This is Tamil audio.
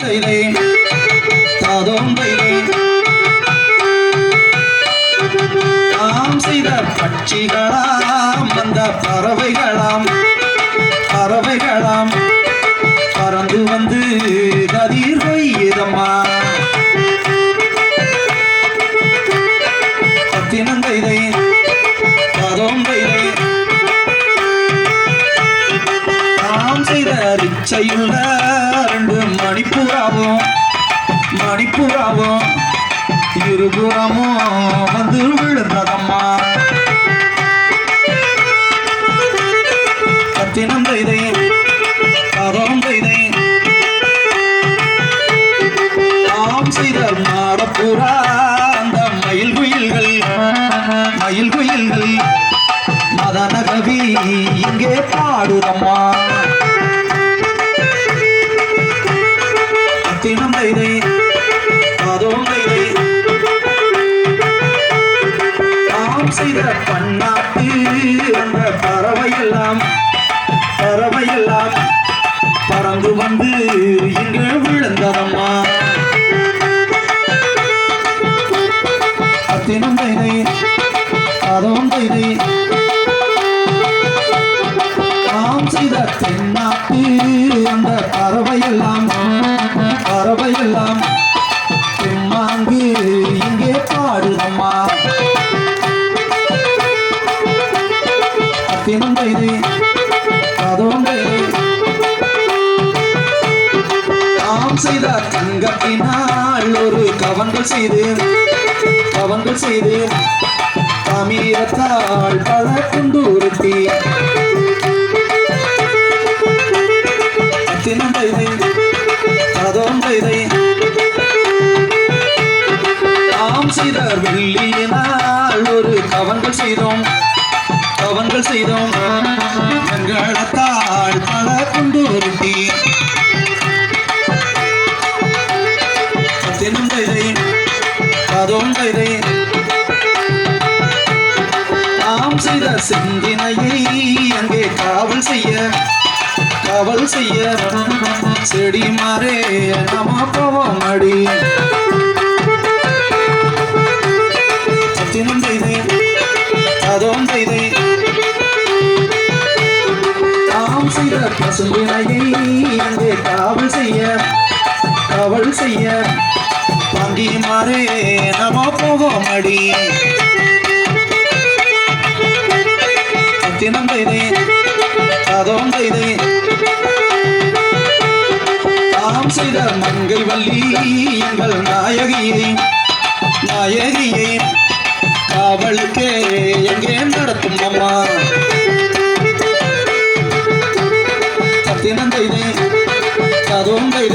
தைதை தாதோம் தைதை தாம் செய்த பட்சிகளாம் வந்த பறவைகளாம் பறவைகளாம் பறந்து வந்து கதிர் கொய்யுதம்மா ரிச்சையுள்ள ரெண்டு மணிப்பூராவும் மணிப்பூராவும் இருபுறமும் வந்து விழுந்ததம்மா. கத்தினம் தைதை கதம் தைதை நாம் செய்த மாடப்பூரா அந்த மயில் குயில்கள் மயில் குயில்கள் மதன கவி இங்கே பாடுதம்மா. நாம் செய்த அந்த பறவையெல்லாம் பறவையெல்லாம் பறந்து வந்து இன்று விழுந்ததம்மா. அத்தினம் தைதை அதுவும் தைதை அதுவும் நாம் செய்த தங்கத்தினால் ஒரு கவங்கள் செய்து கவங்கள் செய்து தமிழத்தால் பல குண்டூருத்தி. அத்தினம் தைதை அதோம் தைதை நாம் செய்த வெள்ளியினால் ஒரு கவங்கள் செய்தோம். பாவங்கள் செய்தோம். வெங்கடத்தால் பல குண்டூருத்தி அத்தினம் தைதை அதோம் கைதை நாம் செய்த சிந்தினையை அங்கே காவல் செய்ய காவல் செய்ய செடி மாறே நம போவோம் அடி. சத்தினம் தைதை அதோம் தைதை நாம் செய்த காவல் செய்ய காவல் செய்ய. வாங்கி மாறே நம போகும் அடி சத்தினம் தைதை அதோம் தைதை தாம் செய்த மங்கை வள்ளி எங்கள் நாயகியை நாயகியை காவலுக்கு தும்பை